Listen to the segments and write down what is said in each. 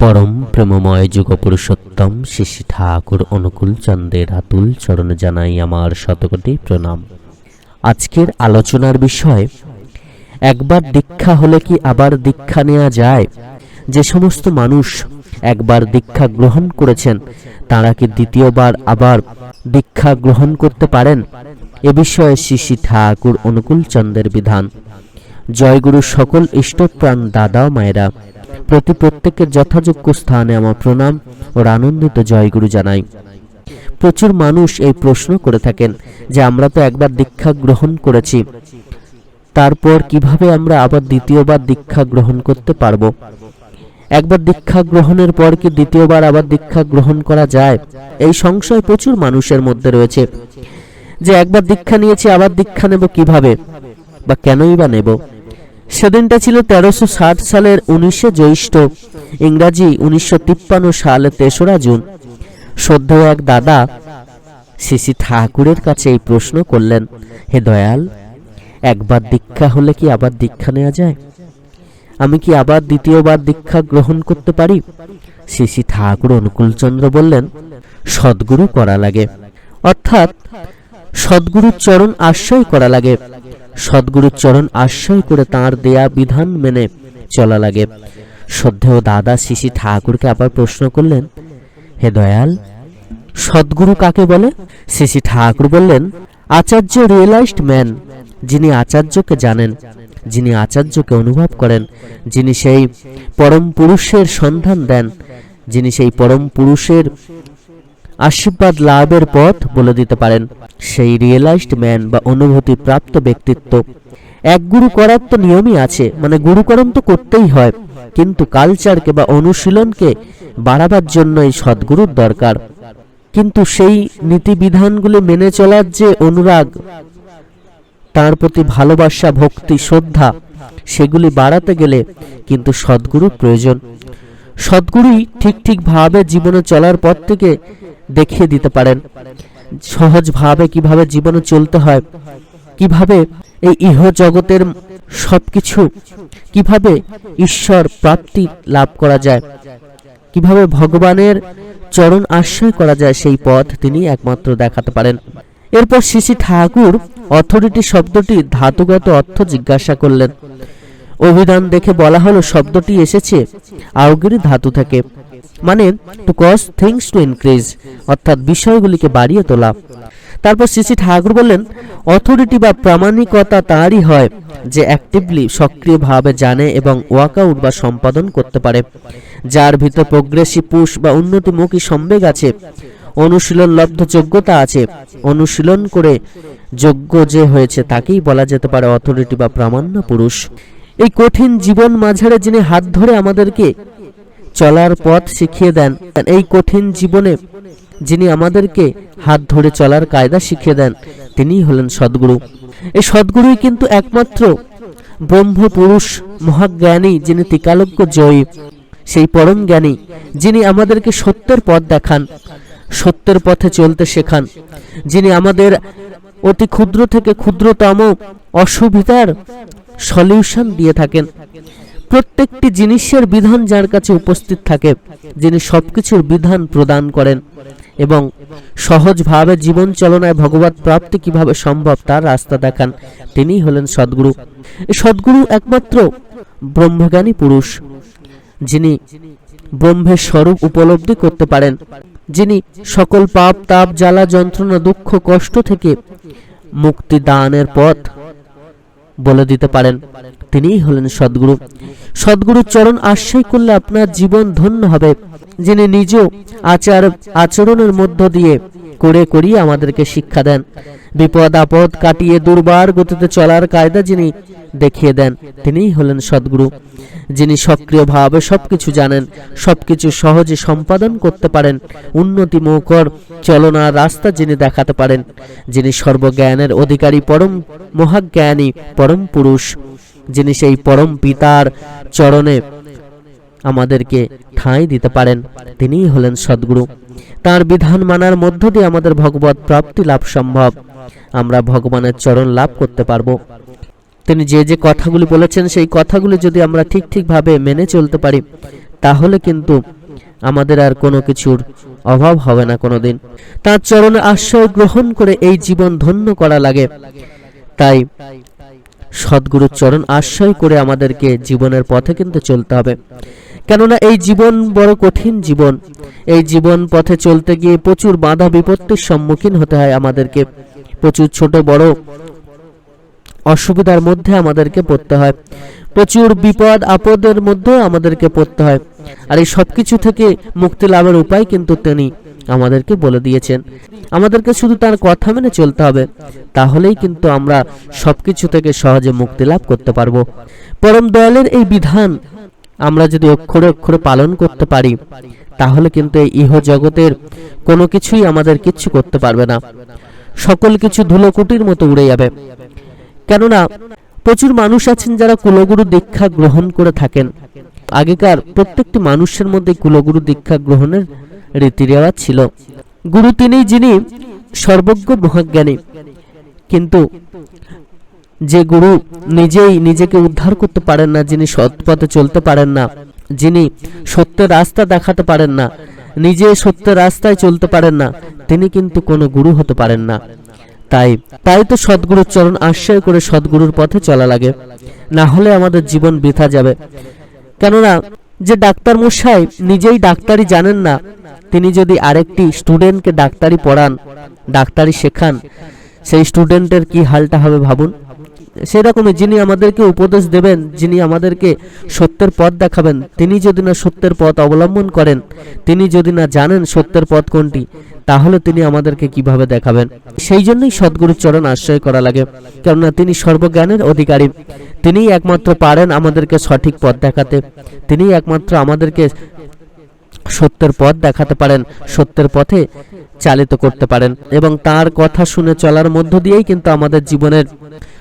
পরম প্রেমময় যুগ পুরুষোত্তম শিশি ঠাকুর অনুকূল চন্দ্রের আতুল চরণে জানাই আমার শতকোটি প্রণাম। আজকের আলোচনার বিষয়, একবার দীক্ষা হলে কি আবার দীক্ষা নেওয়া যায়? যে সমস্ত মানুষ একবার দীক্ষা গ্রহণ করেছেন, তারা কি দ্বিতীয়বার আবার দীক্ষা গ্রহণ করতে পারেন? এ বিষয়ে শিশি ঠাকুর অনুকূল চন্দ্রের বিধান। জয়গুরু সকল ইষ্টপ্রাণ দাদা মায়েরা প্রতি প্রত্যেকের যথাযোগ্য স্থানে আমার প্রণাম ও আনন্দিত জয়গুরু জানাই। প্রচুর মানুষ এই প্রশ্ন করে থাকেন যে আমরা তো একবার দীক্ষা গ্রহণ করেছি, তারপর কীভাবে আমরা আবার দ্বিতীয়বার দীক্ষা গ্রহণ করতে পারব? একবার দীক্ষা গ্রহণের পর কি দ্বিতীয়বার আবার দীক্ষা গ্রহণ করা যায়? এই সংশয় প্রচুর মানুষের মধ্যে রয়েছে যে একবার দীক্ষা নিয়েছি, আবার দীক্ষা নেব কীভাবে? বা কেনই বা নেব? সেদিনটা ছিল তেরোশো ষাট সালের উনিশে জ্যৈষ্ঠ, ইংরাজি উনিশশো তিপ্পান্ন সালে তেসরা জুন। শ্রদ্ধেয় এক দাদা শ্রী ঠাকুরের কাছে এই প্রশ্ন করলেন, হে দয়াল, একবার দীক্ষা হলে কি আবার দীক্ষা নেওয়া যায়? আমি কি আবার দ্বিতীয়বার দীক্ষা গ্রহণ করতে পারি? শ্রী ঠাকুর অনুকূলচন্দ্র বললেন, সদ্গুরু করা লাগে। অর্থাৎ সদ্গুরুর চরণ আশ্রয় করা লাগে। সদ্গুরুর চরণ আশ্রয় করে তাঁর দেয়া বিধান মেনে চলা লাগে। শ্রদ্ধেয় দাদা শিশি ঠাকুরকে আবার প্রশ্ন করলেন, হে দয়াল, সদ্গুরু কাকে বলে? শিশি ঠাকুর বললেন, আচার্য রিয়েলাইজড ম্যান যিনি আচার্যকে জানেন, যিনি আচার্যকে অনুভব করেন, যিনি সেই পরম পুরুষের সন্ধান দেন, যিনি সেই পরম পুরুষের আশীর্বাদ লাভের পথ বলে দিতে পারেন। সেই রিয়েলাইজড ম্যান বা অনুভূতি প্রাপ্ত ব্যক্তিত্ব। এক গুরু করার তো নিয়মই আছে মানে গুরুকরণ তো করতেই হয়। কিন্তু কালচারকে বা অনুশীলনকে বাড়াবার জন্য এই সদ্গুরুর দরকার। কিন্তু সেই নীতিবিধানগুলি মেনে চলার যে অনুরাগ, তার প্রতি ভালোবাসা, ভক্তি, শ্রদ্ধা, সেগুলি বাড়াতে গেলে কিন্তু সদ্গুরুর প্রয়োজন। সদ্গুরুই ঠিক ঠিকভাবে জীবনে চলার পথ থেকে দেখিয়ে দিতে পারেন। সহজভাবে কীভাবে জীবনে চলতে হয়, কীভাবে এই ইহ জগতের সবকিছু, কীভাবে ঈশ্বর প্রাপ্তি লাভ করা যায়, কীভাবে ভগবানের চরণ আশ্রয় করা যায় সেই পথ তিনি একমাত্র দেখাতে পারেন। এরপর শ্রী ঠাকুর অথরিটি শব্দটি ধাতুগত অর্থ জিজ্ঞাসা করলেন। অভিধান দেখে বলা হলো, শব্দটি এসেছে আউগিরি ধাতু থেকে। মানে to cause things to increase অর্থাৎ বিষয়গুলিকে বাড়িয়ে তোলা। তারপর শ্রী ঠাকুর বললেন অথরিটি বা প্রামাণিকতা তারই হয় যে অ্যাক্টিভলি সক্রিয়ভাবে জানে এবং ওয়াকআউট বা সম্পাদন করতে পারে। যার ভিতর প্রোগ্রেসিভ পুশ বা উন্নতিমুখী সম্বেগ আছে, অনুশীলন লব্ধ যোগ্যতা আছে, অনুশীলন করে যোগ্য যে হয়েছে তাকেই বলা যেতে পারে অথরিটি বা প্রামাণ্য পুরুষ। এই কঠিন জীবন মাঝারে যিনি হাত ধরে আমাদেরকে চলার পথ শিখিয়ে দেন। এই কঠিন জীবনে যিনি আমাদেরকে হাত ধরে চলার কায়দা শিখিয়ে দেন, তিনিই হলেন সদ্গুরু। এই সদ্গুরুই কিন্তু একমাত্র ব্রহ্ম পুরুষ মহাজ্ঞানী যিনি তিকালজ্ঞ জয়ী, সেই পরম জ্ঞানী যিনি আমাদেরকে সত্যের পথ দেখান, সত্যের পথে চলতে শেখান, যিনি আমাদের অতি ক্ষুদ্র থেকে ক্ষুদ্রতম অসুবিধার সলিউশন দিয়ে থাকেন। প্রত্যেকটি জিনিসের বিধান যার কাছে উপস্থিত থাকে, যিনি সবকিছুর বিধান প্রদান করেন এবং সহজভাবে জীবন চালনায় ভগবত প্রাপ্তি কীভাবে সম্ভব তার রাস্তা দেখান। তিনিই হলেন সদ্গুরু। সদ্গুরু একমাত্র ব্রহ্মজ্ঞানী পুরুষ, যিনি ব্রহ্মের স্বরূপ উপলব্ধি করতে পারেন, যিনি সকল পাপ, তাপ, জ্বালা, যন্ত্রণা, দুঃখ, কষ্ট থেকে মুক্তি দানের পথ বলে দিতে পারেন। তিনিই হলেন সদ্গুরু। সদ্গুরুর চরণ আশ্রয় করলে আপনার জীবন ধন্য হবে। যিনি নিজ আচার আচরণের মধ্য দিয়ে করে করিয়ে আমাদেরকে শিক্ষা দেন। বিপদ আপদ কাটিয়ে দুর্বার গতিতে চলার কায়দা যিনি দেখিয়ে দেন, তিনিই হলেন সদ্গুরু। যিনি সক্রিয়ভাবে সবকিছু জানেন, সবকিছু সহজে সম্পাদন করতে পারেন, উন্নতি মুখর চলনার রাস্তা যিনি দেখাতে পারেন, যিনি সর্বজ্ঞানের অধিকারী, পরম মহাজ্ঞানী, পরম পুরুষ। যিনি সেই পরম পিতার চরণে আমাদেরকে ঠাঁই দিতে পারেন, তিনিই হলেন সদ্গুরু। তার বিধান মানার মধ্য দিয়ে আমাদের ভগবত প্রাপ্তি লাভ সম্ভব। আমরা ভগবানের চরণ লাভ করতে পারব। তিনি যে যে কথাগুলি বলেছেন, সেই কথাগুলি যদি আমরা ঠিক ঠিকভাবে মেনে চলতে পারি, তাহলে কিন্তু আমাদের আর কোনো কিছুর অভাব হবে না কোনোদিন। তার চরণে আশ্রয় গ্রহণ করে এই জীবন ধন্য করা লাগে। তাই সদ্গুরুর চরণ আশ্রয় করে আমাদেরকে জীবনের পথে কিন্তু চলতে হবে। কেননা এই জীবন বড় কঠিন জীবন। এই জীবন পথে চলতে গিয়ে প্রচুর বাধা বিপত্তির সম্মুখীন হতে হয় আমাদেরকে। প্রচুর ছোট বড় অসুবিধার মধ্যে আমাদেরকে পড়তে হয়। প্রচুর বিপদ আপদের মধ্যেও আমাদেরকে পড়তে হয়। আর এই সব কিছু থেকে মুক্তি লাভের উপায় কিন্তু তিনি। আমাদেরকে বলে দিয়েছেন। আমাদেরকে শুধু তার কথা মেনে চলতে হবে। তাহলেই কিন্তু আমরা সবকিছু থেকে সহজে মুক্তি লাভ করতে পারব। পরম দয়ালের এই বিধান আমরা যদি অক্ষরে অক্ষরে পালন করতে পারি, তাহলে কিন্তু এই ইহ জগতের কোনো কিছুই আমাদের কিচ্ছু করতে পারবে না। সকল কিছু ধুলোকুটির মতো উড়ে যাবে। কেননা, প্রচুর মানুষ আছেন যারা কুলগুরু দীক্ষা গ্রহণ করে থাকেন। আগেকার প্রত্যেকটি মানুষের মধ্যে কুলগুরু দীক্ষা গ্রহণের রীতি রেওয়াজ ছিল। গুরু তিনি যিনি সর্বজ্ঞ মহাজ্ঞানী। কিন্তু যে গুরু নিজেই নিজেকে উদ্ধার করতে পারেন না, যিনি সৎ পথে চলতে পারেন না, যিনি সত্যের রাস্তা দেখাতে পারেন না, নিজে সত্যের রাস্তায় চলতে পারেন না, তিনি কিন্তু কোনো গুরু হতে পারেন না। তাই তাই তো সদ্গুরুর চরণ আশ্রয় করে সদ্গুরুর পথে চলা লাগে। না হলে আমাদের জীবন বৃথা যাবে। কেননা যে ডাক্তার মশাই, নিজেই ডাক্তারি জানেন না। তিনি যদি আরেকটি স্টুডেন্টকে ডাক্তারি পড়ান, ডাক্তারি শেখান, সেই স্টুডেন্টের কি হালটা হবে ভাবুন? সেরকমই যিনি আমাদেরকে উপদেশ দেবেন, যিনি আমাদেরকে সত্যের পথ দেখাবেন, তিনি যদি না সত্যের পথ অবলম্বন করেন, তিনি যদি না জানেন সত্যের পথ কোনটি তাহলে তিনি আমাদেরকে কীভাবে দেখাবেন? সেই জন্যই সদ্গুরুর চরণ আশ্রয় করা লাগে। কেননা তিনি সর্বজ্ঞানের অধিকারী। তিনিই একমাত্র পারেন আমাদেরকে সঠিক পথ দেখাতে। তিনিই একমাত্র আমাদেরকে সত্যের পথ দেখাতে পারেন, সত্যের পথে চালিত করতে পারেন। এবং তার কথা শুনে চলার মধ্য দিয়েই কিন্তু আমাদের জীবনের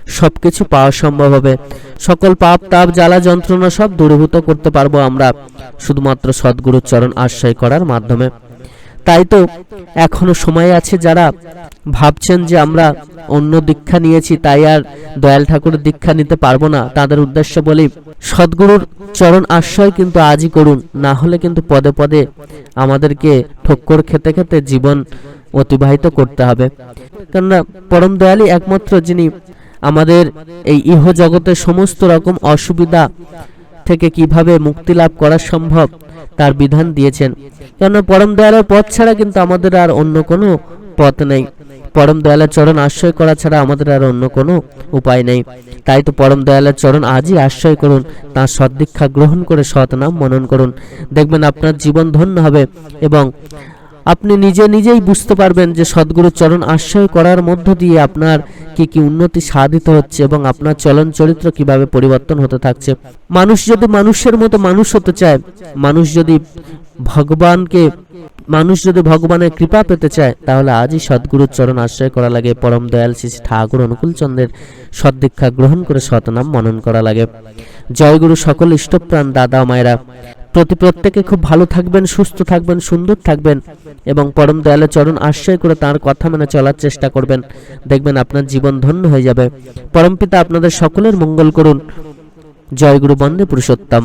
সবকিছু পাওয়া সম্ভব হবে। সকল পাপ, তাপ, জ্বালা, যন্ত্রণা সব দূরীভূত করতে পারব আমরা। শুধুমাত্র সদ্গুরুর চরণ আশ্রয় করার মাধ্যমে। তাই তো এখনও সময় আছে যারা ভাবছেন যে আমরা অন্য দীক্ষা নিয়েছি, তাই আর দয়াল ঠাকুরের দীক্ষা নিতে পারব না। তাদের উদ্দেশ্য বলি, সদ্গুরুর চরণ আশ্রয় কিন্তু আজই করুন, না হলে কিন্তু পদে পদে আমাদেরকে ঠক্কর খেতে খেতে জীবন অতিবাহিত করতে হবে। কেননা পরম দয়ালই একমাত্র যিনি আমাদের এই ইহ জগতের সমস্ত রকম অসুবিধা থেকে কীভাবে মুক্তি লাভ করা সম্ভব, তার বিধান দিয়েছেন। কেন পরম দয়ালের পথ ছাড়া কিন্তু আমাদের আর অন্য কোনো পথ নেই। পরম দয়ালের চরণ আশ্রয় করা ছাড়া আমাদের আর অন্য কোনো উপায় নেই। তাই তো পরম দয়ালের চরণ আজই আশ্রয় করুন, তাঁর সদ্দীক্ষা গ্রহণ করে সৎ নাম মনন করুন। দেখবেন আপনার জীবন ধন্য হবে এবং আপনি নিজে নিজেই বুঝতে পারবেন যে সদ্গুরুর চরণ আশ্রয় করার মধ্য দিয়ে আপনার কি কি উন্নতি সাধিত হচ্ছে এবং আপনার চলন চরিত্র কীভাবে পরিবর্তন হতে থাকছে। মানুষ যদি মানুষের মতো মানুষ হতে চায়, মানুষ যদি ভগবানকে, মানুষ যদি ভগবানের কৃপা পেতে চায়, তাহলে আজই সদ্গুরুর চরণ আশ্রয় করা লাগে, পরম দয়াল শ্রী ঠাকুর অনুকূল চন্দ্রের সদ্দীক্ষা গ্রহণ করে শতনাম মনন করা লাগে। জয়গুরু সকল ইষ্টপ্রাণ দাদা মায়েরা প্রতি প্রত্যেকে খুব ভালো থাকবেন, সুস্থ থাকবেন, সুন্দর থাকবেন এবং পরম দয়ালে চরণ আশ্রয় করে তার কথা মেনে চলার চেষ্টা করবেন। দেখবেন আপনার জীবন ধন্য হয়ে যাবে। পরম পিতা আপনাদের সকলের মঙ্গল করুন। জয় গুরু বন্দে পুরুষোত্তম।